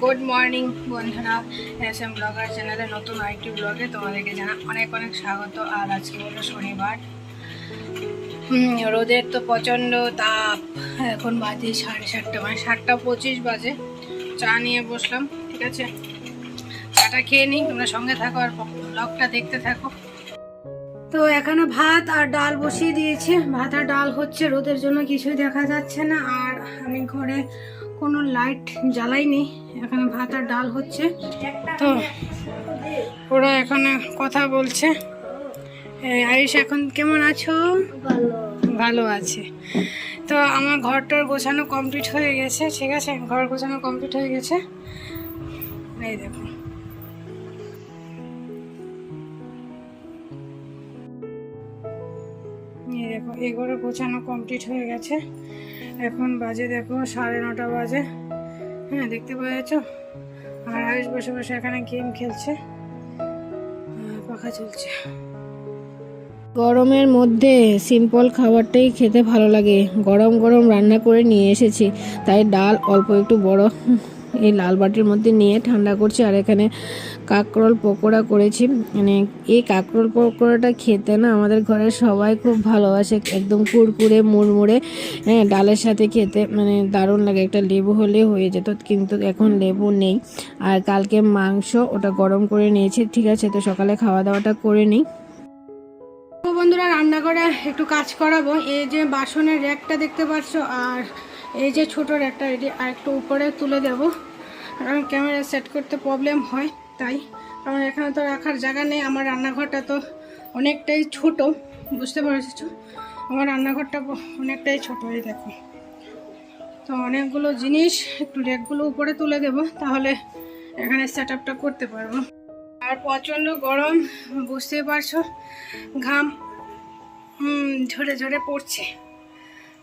Good morning বন্ধুরা। S M blogger চ্যানেলে নতুন আরেকটি ব্লগে তোমাদেরকে জানা অনেক অনেক স্বাগত। আর আজকে হলো শনিবার। রোদের তো প্রচণ্ড তাপ। এখন বাজে সাড়ে সাতটা মানে সাতটা পঁচিশ বাজে। চা নিয়ে বসলাম, ঠিক আছে? চাটা খেয়ে নিই, তোমরা সঙ্গে থাকো আর ব্লগটা দেখতে থাকো। তো এখানে ভাত আর ডাল বসিয়ে দিয়েছে। ভাত আর ডাল হচ্ছে রোদের জন্য, কিছুই দেখা যাচ্ছে না। আর আমি ঘরে কোনো লাইট জ্বালাইনি এখানে ভাত আর ডাল হচ্ছে। তো ওরা এখানে কথা বলছে। আয়ুষ, এখন কেমন আছো? ভালো। আছে। তো আমার ঘরটার গোছানো কমপ্লিট হয়ে গেছে, ঠিক আছে? ঘর গোছানো কমপ্লিট হয়ে গেছে। এই দেখো। এই দেখো ঘরে গোছানো কমপ্লিট হয়ে গেছে। এখন বাজে দেখো, সাড়ে নটা বাজে। হ্যাঁ দেখতে পাওয়া যাচ্ছ। আর আয়ুষ বসে বসে এখানে গেম খেলছে। পাখা চলছে। গরমের মধ্যে সিম্পল খাবারটাই খেতে ভালো লাগে। গরম গরম রান্না করে নিয়ে এসেছি। তাই ডাল অল্প একটু বড়। এই লাল বাটির মধ্যে নিয়ে ঠান্ডা করছি আর এখানে কাঁকরোল পকোড়া করেছি। মানে এই কাঁকরোল পকোড়াটা খেতে না আমাদের ঘরের সবাই খুব ভালোবাসে, একদম কুড়কুড়ে মুড়মুড়ে হ্যাঁ ডালের সাথে খেতে মানে দারুণ লাগে। একটা লেবু হলে হয়ে যেত, কিন্তু এখন লেবু নেই। আর কালকে মাংস ওটা গরম করে নিয়েছি, ঠিক আছে, তো সকালে খাওয়া দাওয়াটা করে নিই। বন্ধুরা রান্না করে একটু কাজ করাবো। এই যে বাসনের র্যাকটা দেখতে পাচ্ছ, আর এই যে ছোটোর একটা এটি আর একটু উপরে তুলে দেব। কারণ ক্যামেরা সেট করতে প্রবলেম হয়, তাই। কারণ এখানে তো রাখার জায়গা নেই, আমার রান্নাঘরটা তো অনেকটাই ছোট, বুঝতে পেরেছ? আমার রান্নাঘরটা অনেকটাই ছোট, এই দেখো। তো অনেকগুলো জিনিস, একটু র্যাকগুলো উপরে তুলে দেব, তাহলে এখানে সেট আপটা করতে পারব। আর প্রচণ্ড গরম, বুঝতেই পারছ? ঘাম ঝরে ঝরে পড়ছে।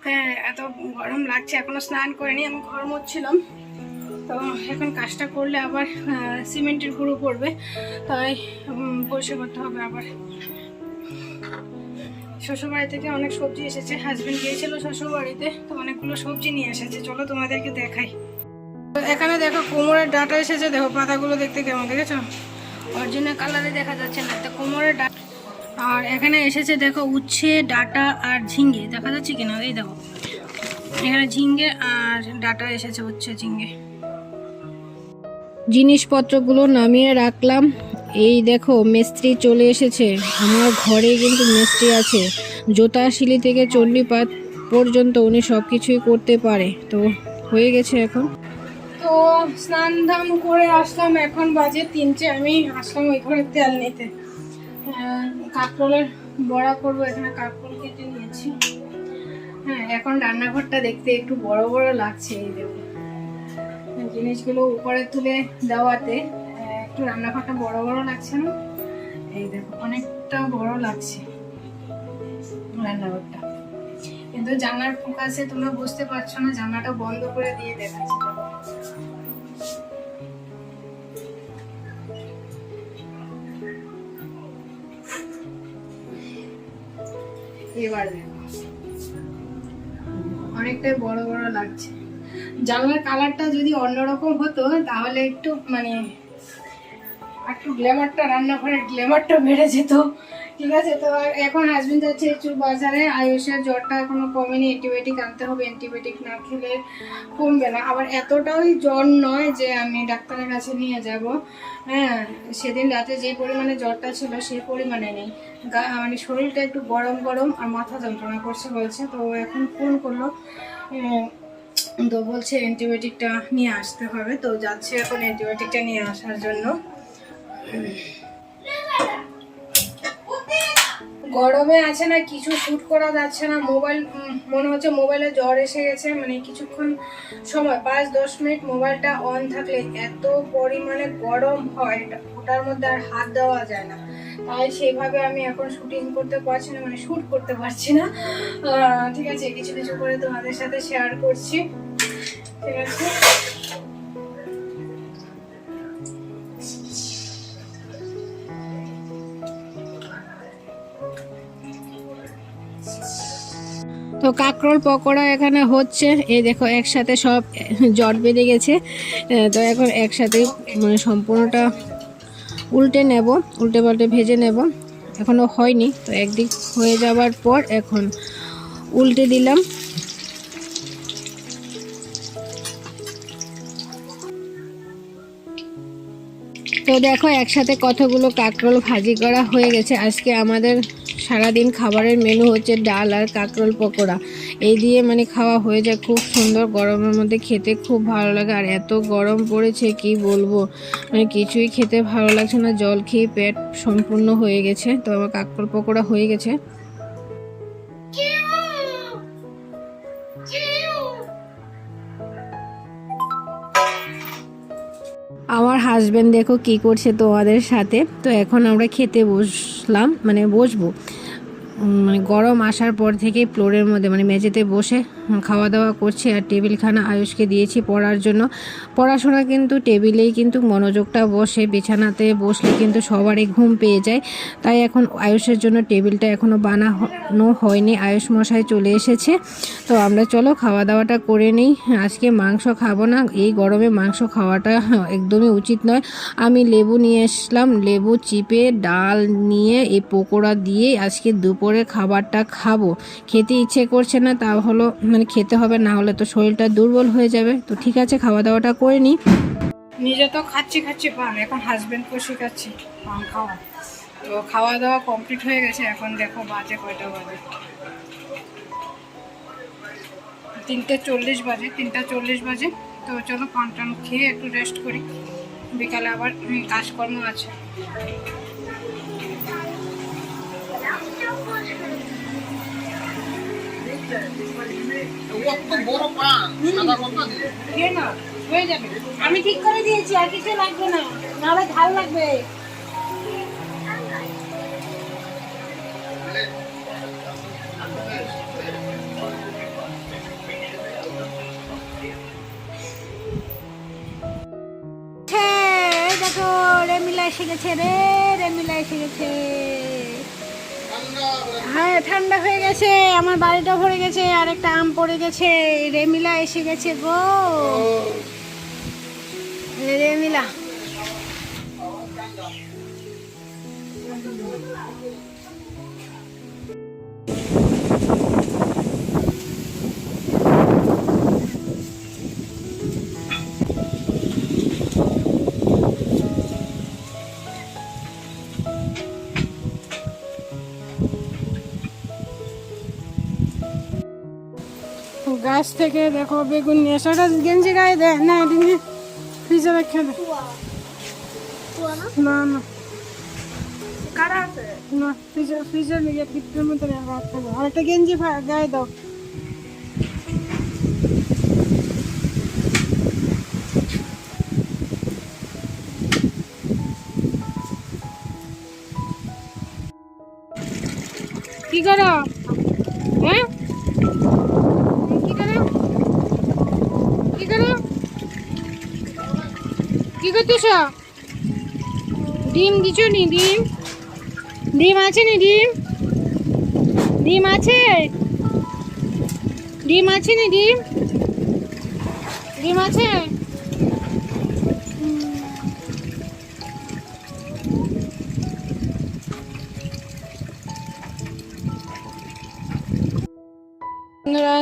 হ্যাঁ এত গরম লাগছে, এখনও স্নান করিনি, আমি ঘর মুছছিলাম। তো এখন কাজটা করলে আবার সিমেন্টের গুঁড়ো পড়বে, তাই পরিষ্কার করতে হবে আবার। শ্বশুরবাড়ি থেকে অনেক সবজি এসেছে হাজবেন্ড গিয়েছিল শ্বশুরবাড়িতে, তো অনেকগুলো সবজি নিয়ে এসেছে, চলো তোমাদেরকে দেখাই। এখানে দেখো কোমরের ডাটা এসেছে, দেখো পাতাগুলো দেখতে কেমন, দেখেছ? অরিজিনাল কালারে দেখা যাচ্ছে না, তো কোমরের ডাটা আর এখানে এসেছে, দেখো, উচ্ছে, ডাটা আর ঝিঙ্গে। দেখা যাচ্ছে কিনা? এই দেখো। এখানে ঝিঙ্গে আর ডাটা এসেছে, উচ্ছে, ঝিঙ্গে। জিনিসপত্রগুলো নামিয়ে রাখলাম। এই দেখো, মিস্ত্রি চলে এসেছে। আমার ঘরে কিন্তু মিস্ত্রি আছে। জোতা শিলি থেকে চণ্ডীপাত পর্যন্ত উনি সব কিছুই করতে পারে। তো হয়ে গেছে এখন। তো স্নান ধাম করে আসলাম। এখন বাজে তিনটে। আমি আসলাম ওই ঘরে তেল নিতে। কাঁকরোলের বড়া করব, এখানে কাঁকরোল কেটে নিয়েছি। হ্যাঁ এখন রান্নাঘরটা দেখতে একটু বড় বড় লাগছে এই দেখো জিনিসগুলো উপরে তুলে দেওয়াতে একটু রান্নাঘরটা বড় বড় লাগছে না? এই দেখো, অনেকটা বড় লাগছে রান্নাঘরটা। কিন্তু জানলার ফোকাসে তোমরা বুঝতে পারছ না, জানলাটা বন্ধ করে দিয়ে দেখাচ্ছি। অনেকটাই বড় বড় লাগছে। জানলার কালারটা যদি অন্যরকম হতো, তাহলে একটু মানে একটু গ্ল্যামারটা রান্নাঘরের গ্ল্যামারটা বেড়ে যেত। ঠিক আছে, তো এখন হাজবেন্ড যাচ্ছে একটু বাজারে, আয়ুষের জ্বরটা এখনও কমেনি অ্যান্টিবায়োটিক আনতে হবে অ্যান্টিবায়োটিক না খেলে কমবে না। আবার এতটাই জ্বর নয় যে আমি ডাক্তারের কাছে নিয়ে যাব। হ্যাঁ সেদিন রাতে যে পরিমাণে জ্বরটা ছিল সেই পরিমাণে নেই। মানে শরীরটা একটু গরম গরম আর মাথা যন্ত্রণা করছে বলছে, তো এখন ফোন করল তো বলছে অ্যান্টিবায়োটিকটা নিয়ে আসতে হবে, তো যাচ্ছে এখন অ্যান্টিবায়োটিকটা নিয়ে আসার জন্য। গরমে আছে না, কিছু শ্যুট করা যাচ্ছে না মোবাইল মনে হচ্ছে মোবাইলে জ্বর এসে গেছে মানে কিছুক্ষণ সময়, পাঁচ, দশ মিনিট মোবাইলটা অন থাকলে এত পরিমাণে গরম হয় ওটার মধ্যে আর হাত দেওয়া যায় না। তাই সেইভাবে আমি এখন শুটিং করতে পারছি না মানে শ্যুট করতে পারছি না। ঠিক আছে, কিছু কিছু করে তোমাদের সাথে শেয়ার করছি। ঠিক আছে? তো কাঁকরোল পকোড়া এখানে হচ্ছে। এই দেখো, একসাথে সব জট বেঁধে গেছে। তো এখন একসাথে মানে সম্পূর্ণটা উল্টে নেব, উল্টে পাল্টে ভেজে নেব। এখনও হয়নি, তো একদিক হয়ে যাওয়ার পর এখন উল্টে দিলাম। তো দেখো, একসাথে কতগুলো কাঁকরোল ভাজি করা হয়ে গেছে। আজকে আমাদের সারাদিন খাবারের মেনু হচ্ছে ডাল আর কাঁকরোল পকোড়া। এই দিয়ে মানে খাওয়া হয়ে যায় খুব সুন্দর, গরমের মধ্যে খেতে খুব ভালো লাগে। আর এত গরম পড়েছে, কি বলব? মানে কিছুই খেতে ভালো লাগছে না, জল খেয়ে পেট সম্পূর্ণ হয়ে গেছে। তো আমার কাঁকরোল পকোড়া হয়ে গেছে। আমার হাজবেন্ড দেখো কি করছে তোমাদের সাথে। তো এখন আমরা খেতে বসলাম মানে বসবো। মানে গরম আসার পর থেকে ফ্লোরের মধ্যে মানে মেঝেতে বসে খাওয়া দাওয়া করছি আর টেবিলখানা আয়ুষকে দিয়েছি পড়ার জন্য। পড়াশোনা কিন্তু টেবিলেই কিন্তু মনোযোগটা বসে, বিছানাতে বসলে কিন্তু সবারই ঘুম পেয়ে যায়। তাই এখন আয়ুষের জন্য টেবিলটা এখনও বানানো হয়নি, আয়ুষ মশাই চলে এসেছে। তো আমরা চলো খাওয়া দাওয়াটা করে নিই, আজকে মাংস খাব না, এই গরমে মাংস খাওয়াটা একদমই উচিত নয়। আমি লেবু নিয়ে এসলাম, লেবু চিপে ডাল নিয়ে এই পকোড়া দিয়ে আজকে দুপুরে খাবারটা খাব। খেতে ইচ্ছে করছে না, তা হলো মানে খেতে হবে, না হলে তো শরীরটা দুর্বল হয়ে যাবে। তো ঠিক আছে খাওয়া দাওয়াটা করে নিই নিজে তো খাচ্ছি খাচ্ছি পান। এখন হাজবেন্ডকেও শেখাচ্ছি পান খাওয়া। তো খাওয়া দাওয়া কমপ্লিট হয়ে গেছে, এখন দেখো বাজে কয়টা বাজে। তিনটে চল্লিশ বাজে, তিনটা চল্লিশ বাজে। তো চলো পান টান খেয়ে একটু রেস্ট করি। বিকালে আবার কাজকর্ম আছে। আমি ঠিক করে দিয়েছি, আর কিছু লাগবে না। নাহলে ঝাল লাগবে। দেখো, রেমিলা এসে গেছে রে, রেমিলা এসে গেছে। হ্যাঁ ঠান্ডা হয়ে গেছে, আমার বাড়িটা ভরে গেছে, আর একটা আম পড়ে গেছে রেমিলা এসে গেছে গো। রেমিলা। গাছ থেকে দেখো বেগুন নিয়ে এসে ওটা গেঞ্জি গায়ে দেয়। না এটি নিয়ে ফ্রিজে রেখে দে। না না। না ফ্রিজে ফ্রিজে নিয়ে পিঠের মধ্যে রাখতে হবে। আর একটা গেঞ্জি গায়ে দাও। কি করো? করতেছ ডিম দিছ নি ডিম? ডিম আছে নি ডিম? ডিম আছে? ডিম আছে নি ডিম? ডিম আছে?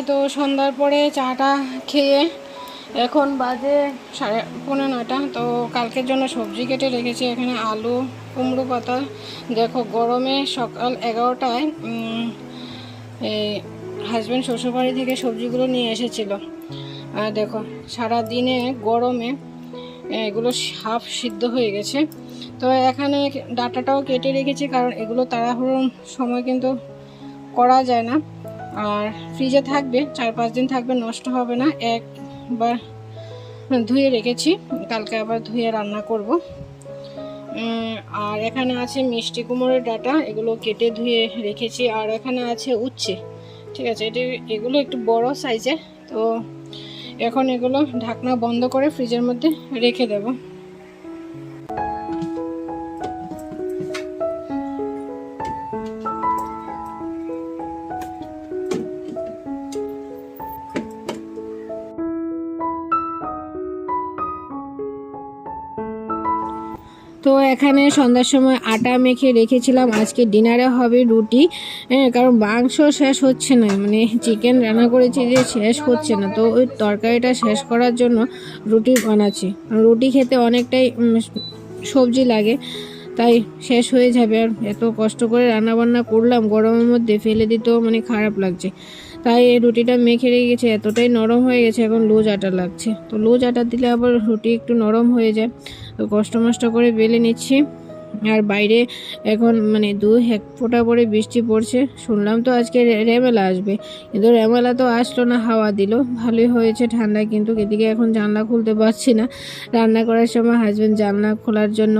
তো সন্ধ্যার পরে চাটা খেয়ে এখন বাজে সাড়ে পনেরো নটা তো কালকের জন্য সবজি কেটে রেখেছি এখানে আলু, কুমড়ো পাতা। দেখো গরমে সকাল এগারোটায় এই হাজব্যান্ড শ্বশুরবাড়ি থেকে সবজিগুলো নিয়ে এসেছিল। আর দেখো সারা দিনে গরমে এগুলো হাফ সিদ্ধ হয়ে গেছে। তো এখানে ডাটাটাও কেটে রেখেছি কারণ এগুলো তাড়াহুড়োর সময় কিন্তু করা যায় না। আর ফ্রিজে থাকবে, চার পাঁচ দিন থাকবে, নষ্ট হবে না। একবার ধুয়ে রেখেছি, কালকে আবার ধুয়ে রান্না করব। আর এখানে আছে মিষ্টি কুমড়োর ডাটা, এগুলো কেটে ধুয়ে রেখেছি, আর এখানে আছে উচ্ছে। ঠিক আছে, এটি, এগুলো একটু বড় সাইজে তো এখন এগুলো ঢাকনা বন্ধ করে ফ্রিজের মধ্যে রেখে দেবো। এখানে সন্ধ্যার সময় আটা মেখে রেখেছিলাম। আজকে ডিনারে হবে রুটি। হ্যাঁ কারণ মাংস শেষ হচ্ছে না। মানে চিকেন রান্না করেছি যে শেষ হচ্ছে না। তো ওই তরকারিটা শেষ করার জন্য রুটি বানাচ্ছি। রুটি খেতে অনেকটাই সবজি লাগে। তাই শেষ হয়ে যাবে। আর এত কষ্ট করে রান্না বান্না করলাম, গরমের মধ্যে ফেলে দিতেও মানে খারাপ লাগছে। তাই এই রুটিটা মেখে রেখেছে। এতটাই নরম হয়ে গেছে, এখন লুজ আটা লাগছে। তো লুজ আটা দিলে আবার রুটি একটু নরম হয়ে যায়। তো কষ্ট মষ্ট করে বেলে নিচ্ছি। আর বাইরে এখন মানে দু এক ফোঁটা করে বৃষ্টি পড়ছে। শুনলাম তো আজকে রেমেলা আসবে। কিন্তু রেমেলা তো আসলো না, হাওয়া দিল। ভালোই হয়েছে ঠান্ডা, কিন্তু এদিকে এখন জানলা খুলতে পারছি না। রান্না করার সময় হাজব্যান্ড জানলা খোলার জন্য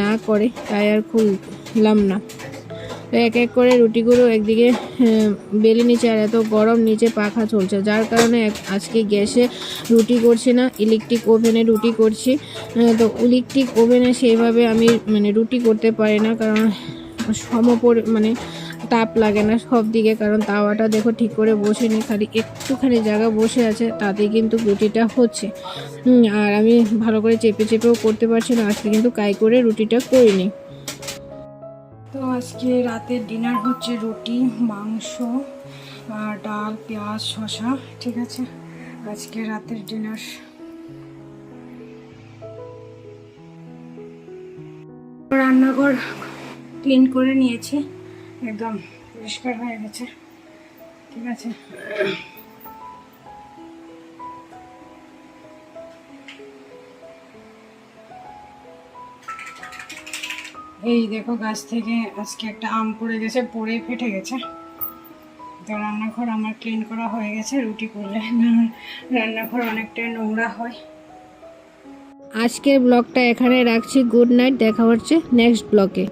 না করে, তাই আর খুললাম না। তো এক এক করে রুটিগুলো একদিকে বেলে নিচে আর এত গরম নিচে পাখা চলছে। যার কারণে আজকে গ্যাসে রুটি করছি না ইলেকট্রিক ওভেনে রুটি করছি। তো ইলেকট্রিক ওভেনে সেইভাবে আমি মানে রুটি করতে পারি না কারণ সমপর মানে তাপ লাগে না সব দিকে। কারণ তাওয়াটা দেখো ঠিক করে বসে নি, খালি একটুখানি জায়গা বসে আছে, তাতেই কিন্তু রুটিটা হচ্ছে। আর আমি ভালো করে চেপে চেপেও করতে পারছি না, আজকে কিন্তু কাই করে রুটিটা করিনি। তো আজকে রাতের ডিনার হচ্ছে রুটি, মাংস ডাল, পেঁয়াজ, শসা, ঠিক আছে? আজকে রাতের ডিনার রান্নাঘর ক্লিন করে নিয়েছি, একদম পরিষ্কার হয়ে গেছে, ঠিক আছে? এই দেখো গাছ থেকে আজকে একটা আম পড়ে গেছে, পড়ে ফেটে গেছে। তো রান্নাঘর আমার ক্লিন করা হয়ে গেছে, রুটি করলে রান্নাঘর অনেকটাই নোংরা হয়। আজকের ব্লগটা এখানে রাখছি। গুড নাইট দেখা হচ্ছে নেক্সট ব্লগে